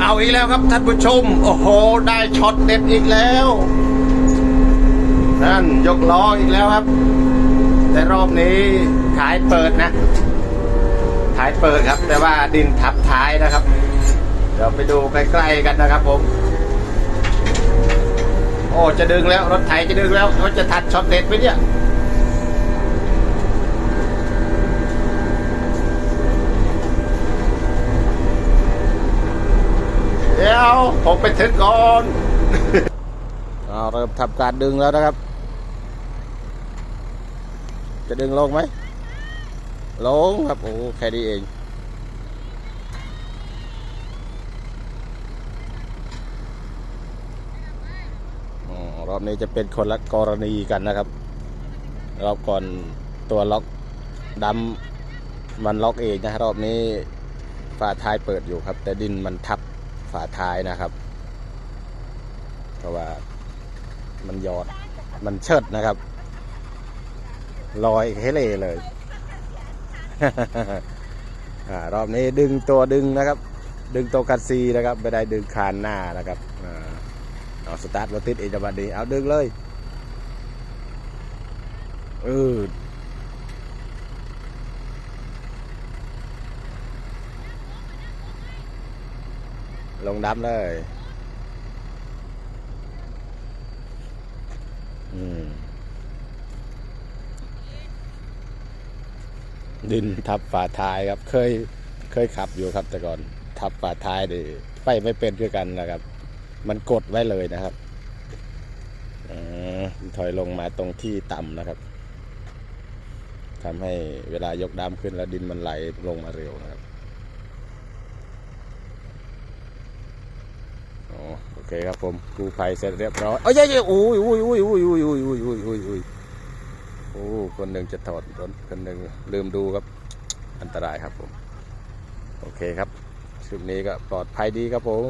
เอาอีกแล้วครับท่านผู้ชม โอ้โห ได้ช็อตเด็ดอีกแล้ว นั่นยกล้ออีกแล้วครับ แต่รอบนี้ท้ายเปิดนะท้ายเปิดครับ แต่ว่าดินทับท้ายนะครับ เดี๋ยวไปดูใกล้ๆกันนะครับผม โอ้จะดึงแล้วรถไถจะดึงแล้วมันจะทัดช็อตเด็ดไหมเนี่ย เดี๋ยว ผมไปถึงก่อนเอาเริ่มทำการดึงแล้วนะครับ จะดึงลงไหมลงครับโอ้แค่นี้เองอรอบนี้จะเป็นคนละกรณีกันนะครับ รอบก่อนตัวล็อกดำมันล็อกเองนะรอบนี้ฝาท้ายเปิดอยู่ครับ แต่ดินมันทับ ฝาท้ายนะครับ เพราะว่ามันยอดมันเชิดนะครับลอยเฮเลเลยอรอบนี้ดึงตัวดึงนะครับ ดึงตัวกัดซีนะครับไม่ได้ดึงคานหน้านะครับอ่าเอาสตาร์ทรถติดอีกจังหวะดีเอาดึงเลยเออ ลงดำเลย อืม ดินทับฝาท้ายครับ เคย เคยขับอยู่ครับ แต่ก่อน ทับฝาท้ายดิไปไม่เป็นด้วยกันนะครับ มันกดไว้เลยนะครับอถอยลงมาตรงที่ต่ำนะครับทำให้เวลายกดำขึ้นแล้วดินมันไหลลงมาเร็วนะครับอ๋อโอ เคครับผมกูภัยเสร็จเรียบร้อยโอ้ยโอ้ยโอ้ยโอ้ยอุ้ยอุ้ยอุ้ยอุ้ยอุ้ยอุ้ยอุ้ยอุ้ยโอ้คนหนึ่งจะถอดรถคนหนึ่งลืมดูครับ อันตรายครับผม โอเคครับชุดนี้ก็ปลอดภัยดีครับผม